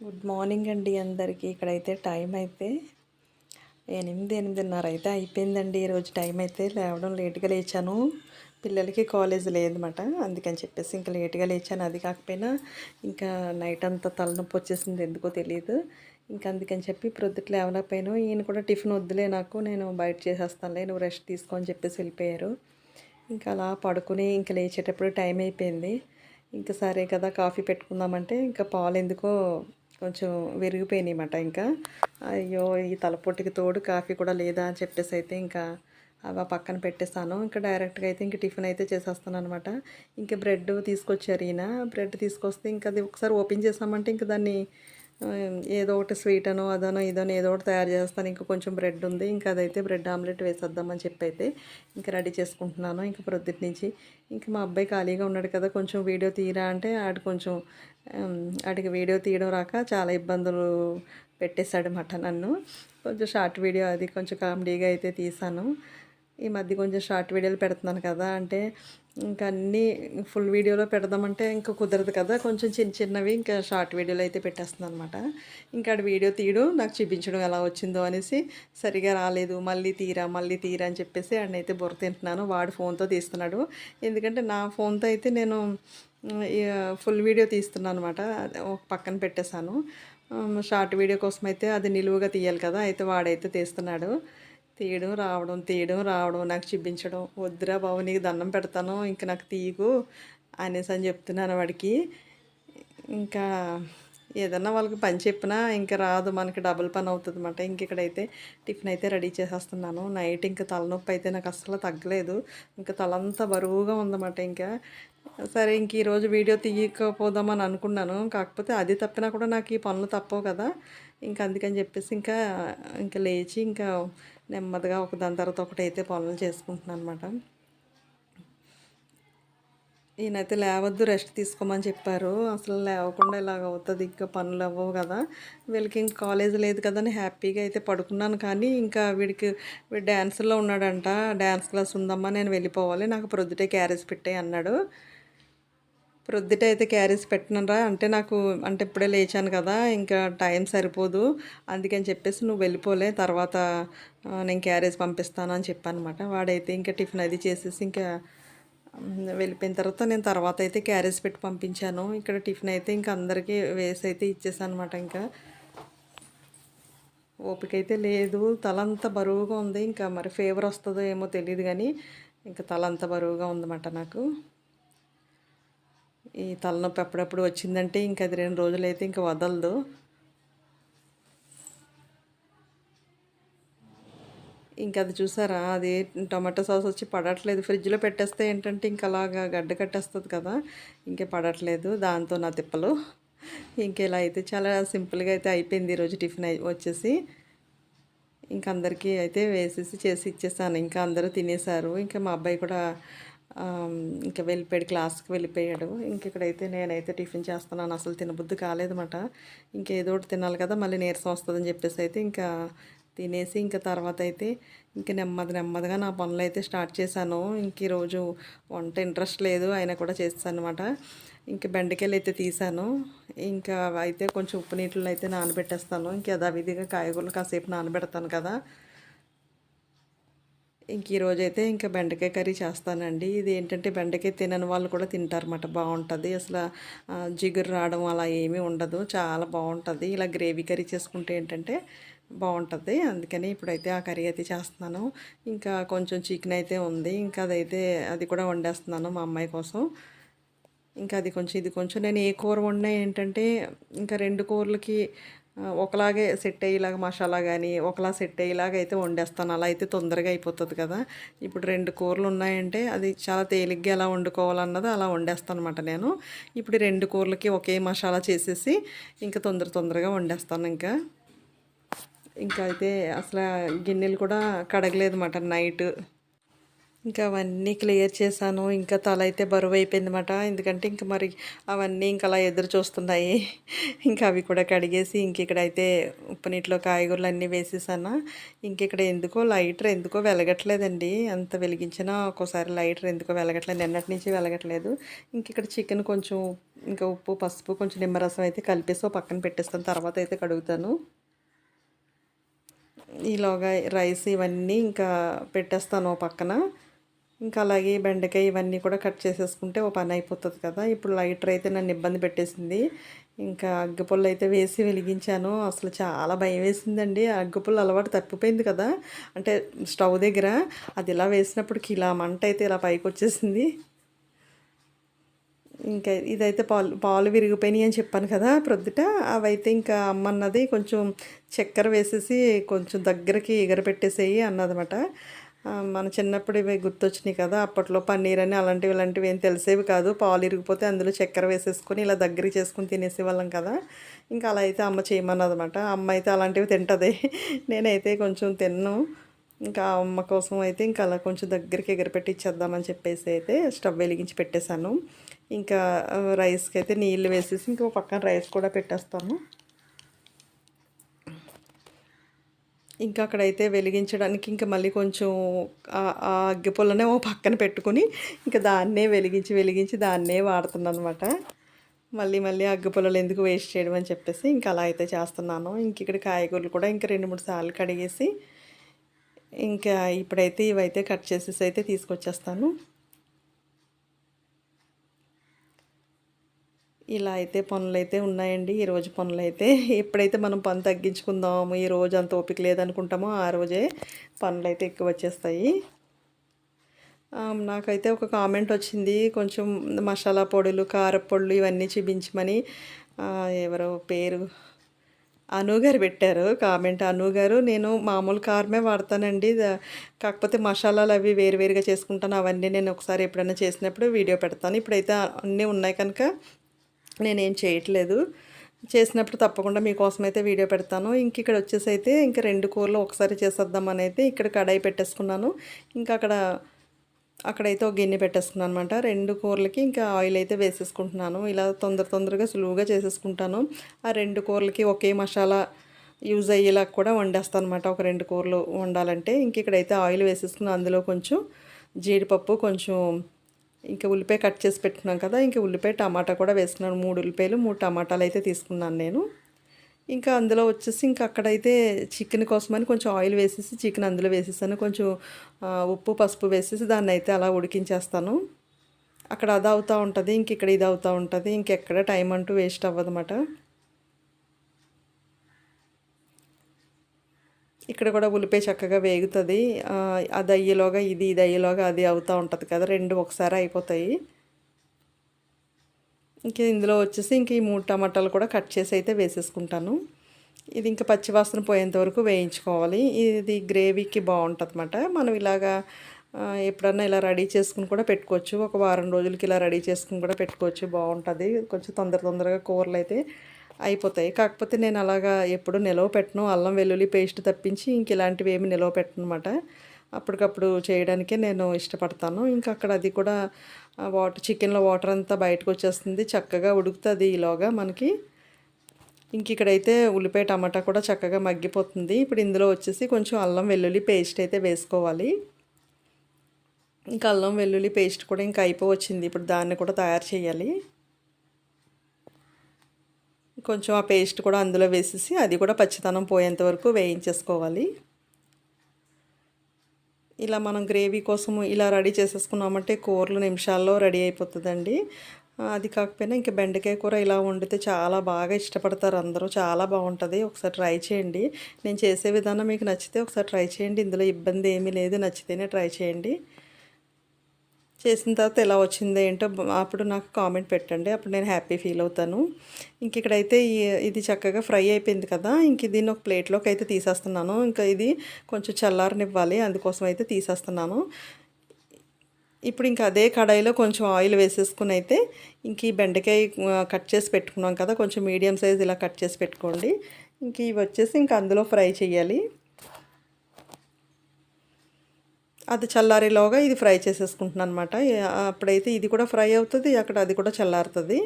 Good morning అండి అందరికీ. ఇక్కడైతే టైం అయితే ఎనిమిది ఎనిమిదిన్నర అయితే అయిపోయిందండి. ఈరోజు టైం అయితే లేవడం లేట్గా లేచాను. పిల్లలకి కాలేజ్ లేదన్నమాట అందుకని చెప్పేసి ఇంకా లేట్గా లేచాను. అది కాకపోయినా ఇంకా నైట్ అంతా తలనొప్పి వచ్చేసింది. ఎందుకో తెలియదు ఇంకా అందుకని చెప్పి ప్రొద్దుట లేవలేకపోయాను. ఈయన కూడా టిఫిన్ వద్దులే నాకు. నేను బయట చేసేస్తానులే నువ్వు రెస్ట్ తీసుకో అని చెప్పేసి వెళ్ళిపోయారు. ఇంకా అలా పడుకుని ఇంకా లేచేటప్పుడు టైం అయిపోయింది. ఇంకా సరే కదా కాఫీ పెట్టుకుందామంటే ఇంకా పాలు ఎందుకో కొంచెం విరిగిపోయినాయి అన్నమాట ఇంకా. అయ్యో ఈ తలపొట్టికి తోడు కాఫీ కూడా లేదా అని చెప్పేసి అయితే ఇంకా అవి పక్కన పెట్టేస్తాను. ఇంకా డైరెక్ట్గా అయితే ఇంక టిఫిన్ అయితే చేసేస్తాను అనమాట ఇంకా బ్రెడ్ తీసుకొచ్చారు ఈయన. బ్రెడ్ తీసుకొస్తే ఇంకా అది ఒకసారి ఓపెన్ చేసామంటే ఇంకా దాన్ని ఏదో ఒకటి స్వీట్ అనో అదనో ఇదనో ఏదో ఒకటి తయారు చేస్తాను. ఇంకా కొంచెం బ్రెడ్ ఉంది. ఇంకా అదైతే బ్రెడ్ ఆమ్లెట్ వేసేద్దామని చెప్పి అయితే ఇంకా రెడీ చేసుకుంటున్నాను. ఇంకా ప్రొద్దుటి నుంచి ఇంకా మా అబ్బాయి ఖాళీగా ఉన్నాడు కదా కొంచెం వీడియో తీరా అంటే ఆడు కొంచెం ఆడికి వీడియో తీయడం రాక చాలా ఇబ్బందులు పెట్టేశాడు మాట నన్ను. కొంచెం షార్ట్ వీడియో అది కొంచెం కామెడీగా అయితే తీసాను ఈ మధ్య కొంచెం షార్ట్ వీడియోలు పెడుతున్నాను కదా అంటే ఇంకా అన్నీ ఫుల్ వీడియోలో పెడదామంటే ఇంకా కుదరదు కదా కొంచెం చిన్న చిన్నవి ఇంకా షార్ట్ వీడియోలు అయితే పెట్టేస్తున్నాను అనమాట ఇంకా ఆడ వీడియో తీయడం నాకు చూపించడం ఎలా వచ్చిందో అనేసి సరిగా రాలేదు మళ్ళీ తీరా మళ్ళీ తీరా అని చెప్పేసి ఆడనైతే బుర్ర తింటున్నాను. వాడు ఫోన్తో తీస్తున్నాడు. ఎందుకంటే నా ఫోన్తో అయితే నేను ఫుల్ వీడియో తీస్తున్నాను అనమాట ఒక పక్కన పెట్టేశాను. షార్ట్ వీడియో కోసం అయితే అది నిలువుగా తీయాలి కదా అయితే వాడైతే తీస్తున్నాడు. తీయడం రావడం తీయడం రావడం నాకు చూపించడం. వద్దురా బాబు నీకు దండం పెడతాను ఇంక నాకు తీయకు అనేసి అని చెప్తున్నాను వాడికి. ఇంకా ఏదన్నా వాళ్ళకి పని చెప్పినా ఇంకా రాదు మనకి డబుల్ పని అవుతుంది అనమాట ఇంక ఇక్కడైతే టిఫిన్ అయితే రెడీ చేసేస్తున్నాను. నైట్ ఇంకా తలనొప్పి అయితే నాకు అస్సలు తగ్గలేదు. ఇంకా తలంతా బరువుగా ఉందన్నమాట ఇంకా. సరే ఇంక ఈరోజు వీడియో తీయకపోదామని అనుకున్నాను. కాకపోతే అది తప్పినా కూడా నాకు ఈ పనులు తప్పవు కదా. ఇంకా అందుకని చెప్పేసి ఇంకా ఇంకా లేచి ఇంకా నెమ్మదిగా ఒక దాని తర్వాత ఒకటి అయితే పనులు చేసుకుంటున్నాను అనమాట ఈయనైతే లేవద్దు రెస్ట్ తీసుకోమని చెప్పారు. అసలు లేవకుండా ఇలాగ అవుతుంది ఇంకా పనులు అవ్వవు కదా. వీళ్ళకి ఇంక కాలేజ్ లేదు కదా అని హ్యాపీగా అయితే పడుకున్నాను. కానీ ఇంకా వీడికి వీడు డ్యాన్స్లో ఉన్నాడంట. డ్యాన్స్ క్లాస్ ఉందమ్మా నేను వెళ్ళిపోవాలి. నాకు ప్రొద్దుటే క్యారేజ్ పెట్టాయి అన్నాడు. ప్రొద్దుట అయితే క్యారేజ్ పెట్టినరా అంటే నాకు అంటే ఇప్పుడే లేచాను కదా ఇంకా టైం సరిపోదు. అందుకని చెప్పేసి నువ్వు వెళ్ళిపోలే తర్వాత నేను క్యారేజ్ పంపిస్తాను అని చెప్పాను అనమాట వాడైతే ఇంకా టిఫిన్ అది చేసేసి ఇంకా వెళ్ళిపోయిన తర్వాత నేను తర్వాత అయితే క్యారేజ్ పెట్టి పంపించాను. ఇక్కడ టిఫిన్ అయితే ఇంకా అందరికీ వేసి అయితే ఇచ్చేసాను అనమాట ఇంకా. ఓపిక అయితే లేదు. తలంతా బరువుగా ఉంది. ఇంకా మరి ఫేవర్ వస్తుందో ఏమో తెలియదు కానీ ఇంకా తలంతా బరువుగా ఉందన్నమాట నాకు. ఈ తలనొప్పి అప్పుడప్పుడు వచ్చిందంటే ఇంకా అది రెండు రోజులైతే ఇంకా వదలదు. ఇంకా అది చూసారా? అది టమాటో సాస్ వచ్చి పడట్లేదు. ఫ్రిడ్జ్లో పెట్టేస్తే ఏంటంటే ఇంకా అలాగా గడ్డ కట్టేస్తుంది కదా ఇంకే పడట్లేదు. దాంతో నా తిప్పలు. ఇంకెలా అయితే చాలా సింపుల్గా అయితే అయిపోయింది ఈరోజు టిఫిన్ వచ్చేసి. ఇంకా అందరికీ అయితే వేసేసి చేసి ఇచ్చేసాను. ఇంకా అందరూ తినేశారు ఇంకా మా అబ్బాయి కూడా ఇంకా వెళ్ళిపోయాడు క్లాస్కి వెళ్ళిపోయాడు. ఇంక ఇక్కడైతే నేనైతే టిఫిన్ చేస్తున్నాను. అసలు తినబుద్ధి కాలేదన్నమాట. ఇంకేదో ఒకటి తినాలి కదా మళ్ళీ నీరసం వస్తుందని చెప్పేసి అయితే ఇంకా తినేసి ఇంకా తర్వాత అయితే ఇంక నెమ్మది నెమ్మదిగా నా పనులు అయితే స్టార్ట్ చేశాను. ఇంక ఈరోజు వంట ఇంట్రెస్ట్ లేదు అయినా కూడా చేస్తాను అనమాట ఇంక బెండకాయలు అయితే తీసాను ఇంకా అయితే కొంచెం ఉప్పు నీటిలో అయితే నానబెట్టేస్తాను. ఇంక యథావిధిగా కాయగూరలు కాసేపు నానబెడతాను కదా. ఇంక ఈరోజు అయితే ఇంకా బెండకాయ కర్రీ చేస్తానండి. ఇది ఏంటంటే బెండకాయ తినని వాళ్ళు కూడా తింటారన్నమాట. బాగుంటుంది. అసలు జిగురు రావడం అలా ఏమీ ఉండదు. చాలా బాగుంటుంది. ఇలా గ్రేవీ కర్రీ చేసుకుంటే ఏంటంటే బాగుంటుంది. అందుకని ఇప్పుడైతే ఆ కర్రీ అయితే చేస్తున్నాను. ఇంకా కొంచెం చికెన్ అయితే ఉంది. ఇంకా అదైతే అది కూడా వండేస్తున్నాను మా అమ్మాయి కోసం. ఇంకా అది కొంచెం ఇది కొంచెం నేను ఏ కూర వండినా ఏంటంటే ఇంకా రెండు కూరలకి ఒకలాగే సెట్ అయ్యేలాగా మసాలా కానీ ఒకలా సెట్ అయ్యేలాగా అయితే వండేస్తాను. అలా అయితే తొందరగా అయిపోతుంది కదా. ఇప్పుడు రెండు కూరలు ఉన్నాయంటే అది చాలా తేలిగ్గా ఎలా వండుకోవాలన్నది అలా వండేస్తాను అనమాట నేను. ఇప్పుడు రెండు కూరలకి ఒకే మసాలా చేసేసి ఇంకా తొందర తొందరగా వండేస్తాను ఇంకా. ఇంకా అయితే అసలు గిన్నెలు కూడా కడగలేదు అన్నమాట నైట్. ఇంకా అవన్నీ క్లియర్ చేశాను. ఇంకా తల అయితే బరువు అయిపోయిందన్నమాట ఎందుకంటే ఇంకా మరి అవన్నీ ఇంకా అలా ఎదురు చూస్తున్నాయి. ఇంకా అవి కూడా కడిగేసి ఇంక ఇక్కడైతే ఉప్పు నీటిలో కాయగూరలు అన్నీ వేసేసాను. ఇంక ఇక్కడ ఎందుకో లైటర్ ఎందుకో వెలగట్లేదండి. అంత వెలిగించినా ఒక్కోసారి లైటర్ ఎందుకో వెలగట్లేదు. నిన్నటి నుంచి వెలగట్లేదు. ఇంక ఇక్కడ చికెన్ కొంచెం ఇంకా ఉప్పు పసుపు కొంచెం నిమ్మరసం అయితే కలిపేసి పక్కన పెట్టేస్తాను. తర్వాత అయితే కడుగుతాను. ఈలోగా రైస్ ఇవన్నీ ఇంకా పెట్టేస్తాను ఓ పక్కన. ఇంకా అలాగే బెండకాయ ఇవన్నీ కూడా కట్ చేసేసుకుంటే ఓ పని అయిపోతుంది కదా. ఇప్పుడు లైటర్ అయితే నన్ను ఇబ్బంది పెట్టేసింది. ఇంకా అగ్గిపుల్ల అయితే వేసి వెలిగించాను. అసలు చాలా భయం వేసిందండి. అగ్గిపుల్ల అలవాటు తప్పిపోయింది కదా. అంటే స్టవ్ దగ్గర అది ఇలా వేసినప్పటికి ఇలా మంట అయితే ఇలా పైకి వచ్చేసింది ఇంకా ఇదైతే పాలు పాలు విరిగిపోయినాయి అని చెప్పాను కదా ప్రొద్దుట. అవైతే ఇంకా అమ్మ అన్నది కొంచెం చక్కెర వేసేసి కొంచెం దగ్గరికి ఎగరపెట్టేసేయి అన్నదన్నమాట. మన చిన్నప్పుడు ఇవి గుర్తొచ్చినాయి కదా అప్పట్లో పన్నీర్ అని అలాంటివి ఇలాంటివి ఏం తెలిసేవి కాదు. పాలు ఇరిగిపోతే అందులో చక్కెర వేసేసుకొని ఇలా దగ్గర చేసుకుని తినేసేవాళ్ళం కదా. ఇంకా అలా అయితే అమ్మ చేయమన్నదన్నమాట. అమ్మ అయితే అలాంటివి తింటుంది. నేనైతే కొంచెం తిన్ను. ఇంకా అమ్మ కోసం అయితే ఇంకా అలా కొంచెం దగ్గరికి ఎగరపెట్టి ఇచ్చేద్దామని చెప్పేసి అయితే స్టవ్ వెలిగించి పెట్టేశాను. ఇంకా రైస్కి అయితే నీళ్ళు వేసేసి ఇంకో పక్కన రైస్ కూడా పెట్టేస్తాను. ఇంకా అక్కడైతే వెలిగించడానికి ఇంకా మళ్ళీ కొంచెం ఆ అగ్గిపుల్లనే ఓ పక్కన పెట్టుకుని ఇంకా దాన్నే వెలిగించి వెలిగించి దాన్నే వాడుతున్నాను అనమాట మళ్ళీ మళ్ళీ అగ్గిపుల్లలు ఎందుకు వేస్ట్ చేయడం అని చెప్పేసి ఇంకా అలా అయితే చేస్తున్నాను. ఇంక ఇక్కడ కాయగూరలు కూడా ఇంకా రెండు మూడు సార్లు కడిగేసి ఇంకా ఇప్పుడైతే ఇవైతే కట్ చేసేసి అయితే తీసుకొచ్చేస్తాను. ఇలా అయితే పనులు అయితే ఉన్నాయండి. ఈరోజు పనులు అయితే ఎప్పుడైతే మనం పని తగ్గించుకుందాము ఈ రోజు అంత ఓపిక లేదనుకుంటామో ఆ రోజే పనులు అయితే ఎక్కువ వచ్చేస్తాయి. నాకైతే ఒక కామెంట్ వచ్చింది కొంచెం మసాలా పొడులు కారపొడులు ఇవన్నీ చూపించమని. ఎవరో పేరు అనుగారు పెట్టారు కామెంట్. అనుగారు నేను మామూలు కారమే వాడతానండి. కాకపోతే మసాలాలు అవి వేరువేరుగా చేసుకుంటాను. అవన్నీ నేను ఒకసారి ఎప్పుడైనా చేసినప్పుడు వీడియో పెడతాను. ఇప్పుడైతే అన్నీ ఉన్నాయి కనుక నేనేం చేయట్లేదు. చేసినప్పుడు తప్పకుండా మీకోసం అయితే వీడియో పెడతాను. ఇంక ఇక్కడ వచ్చేసి అయితే ఇంకా రెండు కూరలు ఒకసారి చేసేద్దామని అయితే ఇక్కడ కడాయి పెట్టేసుకున్నాను. ఇంకా అక్కడ అక్కడైతే ఒక గిన్నె పెట్టేసుకున్నాను అనమాట రెండు కూరలకి ఇంకా ఆయిల్ అయితే వేసేసుకుంటున్నాను. ఇలా తొందర తొందరగా సులువుగా చేసేసుకుంటాను. ఆ రెండు కూరలకి ఒకే మసాలా యూజ్ అయ్యేలా కూడా వండేస్తాను అనమాట ఒక రెండు కూరలు వండాలంటే ఇంక ఇక్కడైతే ఆయిల్ వేసేసుకుని అందులో కొంచెం జీడిపప్పు కొంచెం ఇంకా ఉల్లిపాయ కట్ చేసి పెట్టుకున్నాం కదా ఇంకా ఉల్లిపాయ టమాటా కూడా వేసుకున్నాను. మూడు ఉల్లిపాయలు మూడు టమాటాలు అయితే తీసుకున్నాను నేను. ఇంకా అందులో వచ్చేసి ఇంకా అక్కడైతే చికెన్ కోసమని కొంచెం ఆయిల్ వేసేసి చికెన్ అందులో వేసేసాను. కొంచెం ఉప్పు పసుపు వేసేసి దాన్ని అయితే అలా ఉడికించేస్తాను. అక్కడ అది అవుతూ ఉంటుంది ఇంక ఇక్కడ ఇది అవుతూ ఉంటుంది ఇంకెక్కడ టైం అంటూ వేస్ట్ అవ్వదన్నమాట. ఇక్కడ కూడా ఉల్లిపాయ చక్కగా వేగుతుంది. అది అయ్యేలోగా ఇది ఇది అయ్యేలోగా అది అవుతూ ఉంటుంది కదా రెండు ఒకసారి అయిపోతాయి. ఇంకా ఇందులో వచ్చేసి ఇంక ఈ మూడు టమాటాలు కూడా కట్ చేసి అయితే వేసేసుకుంటాను. ఇది ఇంకా పచ్చివాసన పోయేంత వరకు వేయించుకోవాలి. ఇది గ్రేవీకి బాగుంటుంది అనమాట మనం ఇలాగా ఎప్పుడన్నా ఇలా రెడీ చేసుకుని కూడా పెట్టుకోవచ్చు. ఒక వారం రోజులకి ఇలా రెడీ చేసుకుని కూడా పెట్టుకోవచ్చు. బాగుంటుంది. కొంచెం తొందర తొందరగా కూరలు అయితే అయిపోతాయి. కాకపోతే నేను అలాగా ఎప్పుడు నిలవ పెట్టను. అల్లం వెల్లుల్లి పేస్ట్ తప్పించి ఇంక ఇలాంటివి ఏమి నిలవ పెట్టను అనమాట అప్పటికప్పుడు చేయడానికే నేను ఇష్టపడతాను. ఇంకా అక్కడ అది కూడా వాటర్ చికెన్లో వాటర్ అంతా బయటకు వచ్చేస్తుంది. చక్కగా ఉడుకుతుంది ఈలోగా మనకి. ఇంక ఇక్కడైతే ఉల్లిపాయ టమాటా కూడా చక్కగా మగ్గిపోతుంది. ఇప్పుడు ఇందులో వచ్చేసి కొంచెం అల్లం వెల్లుల్లి పేస్ట్ అయితే వేసుకోవాలి. ఇంకా అల్లం వెల్లుల్లి పేస్ట్ కూడా ఇంకా అయిపోవచ్చింది. ఇప్పుడు దాన్ని కూడా తయారు చేయాలి. కొంచెం ఆ పేస్ట్ కూడా అందులో వేసేసి అది కూడా పచ్చితనం పోయేంత వరకు వేయించేసుకోవాలి. ఇలా మనం గ్రేవీ కోసము ఇలా రెడీ చేసేసుకున్నామంటే కూరలు నిమిషాల్లో రెడీ అయిపోతుందండి. అది కాకపోయినా ఇంకా బెండకాయ కూర ఇలా వండితే చాలా బాగా ఇష్టపడతారు అందరూ. చాలా బాగుంటుంది. ఒకసారి ట్రై చేయండి. నేను చేసే విధానం మీకు నచ్చితే ఒకసారి ట్రై చేయండి. ఇందులో ఇబ్బంది ఏమీ లేదు. నచ్చితేనే ట్రై చేయండి. చేసిన తర్వాత ఎలా వచ్చింది ఏంటో అప్పుడు నాకు కామెంట్ పెట్టండి. అప్పుడు నేను హ్యాపీ ఫీల్ అవుతాను. ఇంక ఇక్కడైతే ఇది చక్కగా ఫ్రై అయిపోయింది కదా ఇంక దీన్ని ఒక ప్లేట్లోకి అయితే తీసేస్తున్నాను. ఇంకా ఇది కొంచెం చల్లారనివ్వాలి అందుకోసం అయితే తీసేస్తున్నాను. ఇప్పుడు ఇంకా అదే కడాయిలో కొంచెం ఆయిల్ వేసేసుకుని అయితే ఇంక ఈ బెండకాయ కట్ చేసి పెట్టుకున్నాం కదా కొంచెం మీడియం సైజ్ ఇలా కట్ చేసి పెట్టుకోండి. ఇంక ఇవి వచ్చేసి ఇంకా అందులో ఫ్రై చేయాలి. అది చల్లారేలోగా ఇది ఫ్రై చేసేసుకుంటున్నాను అనమాట అప్పుడైతే ఇది కూడా ఫ్రై అవుతుంది అక్కడ అది కూడా చల్లారుతుంది.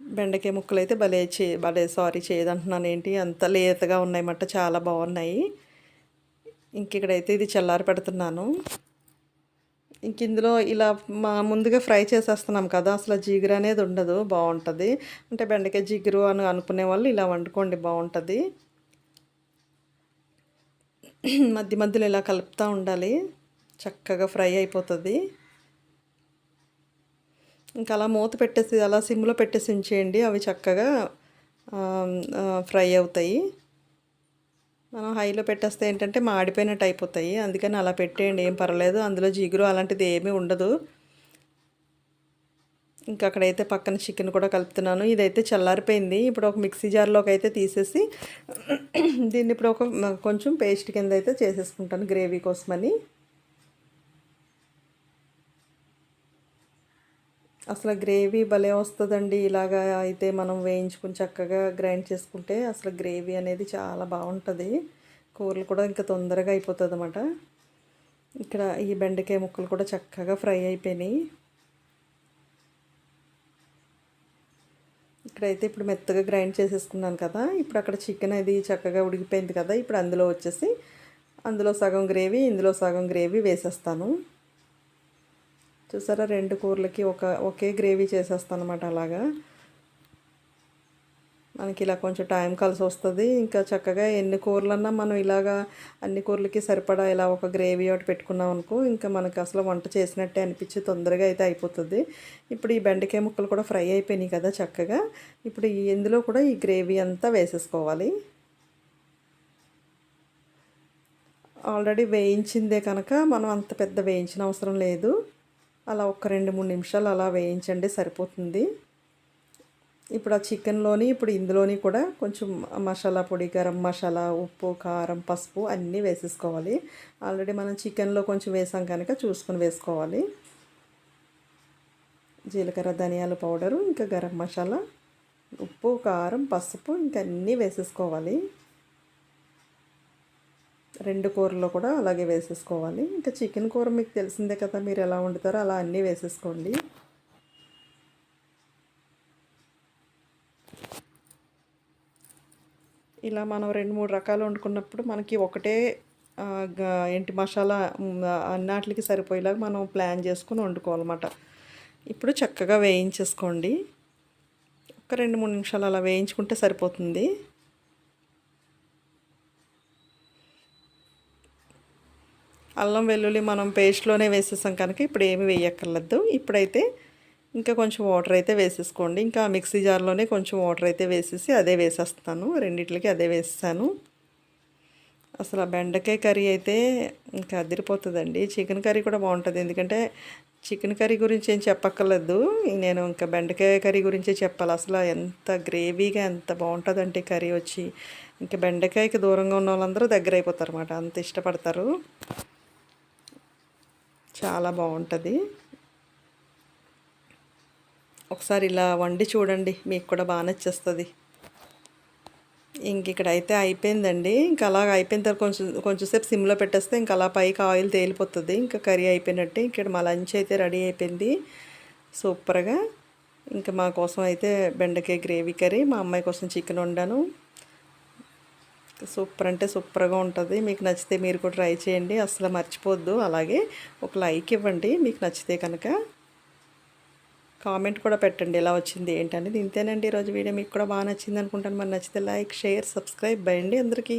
బెండకాయ ముక్కలు అయితే భలే చే భలే సారీ చేయదంటున్నాను ఏంటి అంత లేతగా ఉన్నాయన్నమాట చాలా బాగున్నాయి. ఇంక ఇక్కడైతే ఇది చల్లారి పెడుతున్నాను. ఇంక ఇందులో ఇలా మా ముందుగా ఫ్రై చేసేస్తున్నాం కదా అసలు జిగురు అనేది ఉండదు బాగుంటుంది. అంటే బెండకాయ జిగురు అని అనుకునే వాళ్ళు ఇలా వండుకోండి బాగుంటుంది. మధ్య మధ్యలో ఇలా కలుపుతూ ఉండాలి. చక్కగా ఫ్రై అయిపోతుంది. ఇంకా అలా మూత పెట్టేసి అలా సిమ్లో పెట్టేసి ఉంచేయండి. అవి చక్కగా ఫ్రై అవుతాయి. మనం హైలో పెట్టేస్తే ఏంటంటే మాడిపోయినట్టు అయిపోతాయి. అందుకని అలా పెట్టేయండి. ఏం పర్వాలేదు. అందులో జిగురు అలాంటిది ఏమీ ఉండదు. ఇంకా అక్కడైతే పక్కన చికెన్ కూడా కలుపుతున్నాను. ఇదైతే చల్లారిపోయింది. ఇప్పుడు ఒక మిక్సీ జార్లోకి అయితే తీసేసి దీన్ని ఇప్పుడు ఒక కొంచెం పేస్ట్ కింద అయితే చేసేసుకుంటాను గ్రేవీ కోసమని. అసలు గ్రేవీ భలే వస్తుందండి. ఇలాగా అయితే మనం వేయించుకుని చక్కగా గ్రైండ్ చేసుకుంటే అసలు గ్రేవీ అనేది చాలా బాగుంటుంది. కూరలు కూడా ఇంకా తొందరగా అయిపోతుంది అన్నమాట ఇక్కడ ఈ బెండకాయ ముక్కలు కూడా చక్కగా ఫ్రై అయిపోయినాయి. ఇక్కడైతే ఇప్పుడు మెత్తగా గ్రైండ్ చేసేసుకున్నాను కదా. ఇప్పుడు అక్కడ చికెన్ అది చక్కగా ఉడికిపోయింది కదా. ఇప్పుడు అందులో వచ్చేసి అందులో సగం గ్రేవీ ఇందులో సగం గ్రేవీ వేసేస్తాను. చూసారా? రెండు కూరలకి ఒక ఒకే గ్రేవీ చేసేస్తాను అనమాట అలాగా. మనకి ఇలా కొంచెం టైం కలిసి వస్తుంది ఇంకా చక్కగా ఎన్ని కూరలన్నా మనం ఇలాగా అన్ని కూరలకి సరిపడా ఇలా ఒక గ్రేవీ ఒకటి పెట్టుకున్నాం అనుకో ఇంకా మనకి అసలు వంట చేసినట్టే అనిపించి తొందరగా అయితే అయిపోతుంది. ఇప్పుడు ఈ బెండకాయ ముక్కలు కూడా ఫ్రై అయిపోయినాయి కదా చక్కగా. ఇప్పుడు ఇందులో కూడా ఈ గ్రేవీ అంతా వేసేసుకోవాలి. ఆల్రెడీ వేయించిందే కనుక మనం అంత పెద్ద వేయించిన అవసరం లేదు. అలా ఒక రెండు మూడు నిమిషాలు అలా వేయించండి సరిపోతుంది. ఇప్పుడు ఆ చికెన్లోని ఇప్పుడు ఇందులోని కూడా కొంచెం మసాలా పొడి గరం మసాలా ఉప్పు కారం పసుపు అన్నీ వేసేసుకోవాలి. ఆల్రెడీ మనం చికెన్లో కొంచెం వేసాం కనుక చూసుకొని వేసుకోవాలి. జీలకర్ర ధనియాల పౌడరు ఇంకా గరం మసాలా ఉప్పు కారం పసుపు ఇంకా అన్నీ వేసేసుకోవాలి. రెండు కూరలో కూడా అలాగే వేసేసుకోవాలి. ఇంకా చికెన్ కూర మీకు తెలిసిందే కదా మీరు ఎలా వండుతారో అలా అన్నీ వేసేసుకోండి. ఇలా మనం రెండు మూడు రకాలు వండుకున్నప్పుడు మనకి ఒకటే ఏంటి మసాలా అన్నిటికి సరిపోయేలాగా మనం ప్లాన్ చేసుకుని వండుకోవాలన్నమాట. ఇప్పుడు చక్కగా వేయించేసుకోండి. ఒక రెండు మూడు నిమిషాలు అలా వేయించుకుంటే సరిపోతుంది. అల్లం వెల్లుల్లి మనం పేస్ట్లోనే వేసేసాం కనుక ఇప్పుడు ఏమి వేయక్కర్లేదు. ఇప్పుడైతే ఇంకా కొంచెం వాటర్ అయితే వేసేసుకోండి. ఇంకా మిక్సీ జార్లోనే కొంచెం వాటర్ అయితే వేసేసి అదే వేసేస్తాను. రెండిట్లకి అదే వేస్తాను. అసలు బెండకాయ కర్రీ అయితే ఇంకా అదిరిపోతుందండి. చికెన్ కర్రీ కూడా బాగుంటుంది. ఎందుకంటే చికెన్ కర్రీ గురించి ఏం చెప్పక్కర్లేదు. నేను ఇంకా బెండకాయ కర్రీ గురించే చెప్పాలి. అసలు ఎంత గ్రేవీగా ఎంత బాగుంటుందంటే కర్రీ వచ్చి. ఇంకా బెండకాయకి దూరంగా ఉన్న వాళ్ళందరూ దగ్గర అయిపోతారు అన్నమాట. అంత ఇష్టపడతారు. చాలా బాగుంటుంది. ఒకసారి ఇలా వండి చూడండి మీకు కూడా బాగా నచ్చేస్తుంది. ఇంక ఇక్కడ అయితే అయిపోయిందండి. ఇంకా అలా అయిపోయిన తర్వాత కొంచెం కొంచెంసేపు సిమ్లో పెట్టేస్తే ఇంకా అలా పైకి ఆయిల్ తేలిపోతుంది. ఇంకా కర్రీ అయిపోయినట్టే ఇక్కడ మా లంచ్ అయితే రెడీ అయిపోయింది. సూపర్గా. ఇంకా మా కోసం అయితే బెండకాయ గ్రేవీ కర్రీ మా అమ్మాయి కోసం చికెన్ వండాను. సూపర్ అంటే సూపర్గా ఉంటుంది. మీకు నచ్చితే మీరు కూడా ట్రై చేయండి. అసలు మర్చిపోద్దు. అలాగే ఒక లైక్ ఇవ్వండి. మీకు నచ్చితే కనుక. కామెంట్ కూడా పెట్టండి ఎలా వచ్చింది ఏంటనేది. ఇంతేనండి ఈరోజు వీడియో. మీకు కూడా బాగా నచ్చింది అనుకుంటాను. మరి నచ్చితే లైక్ షేర్ సబ్స్క్రైబ్. అయ్యండి అందరికీ.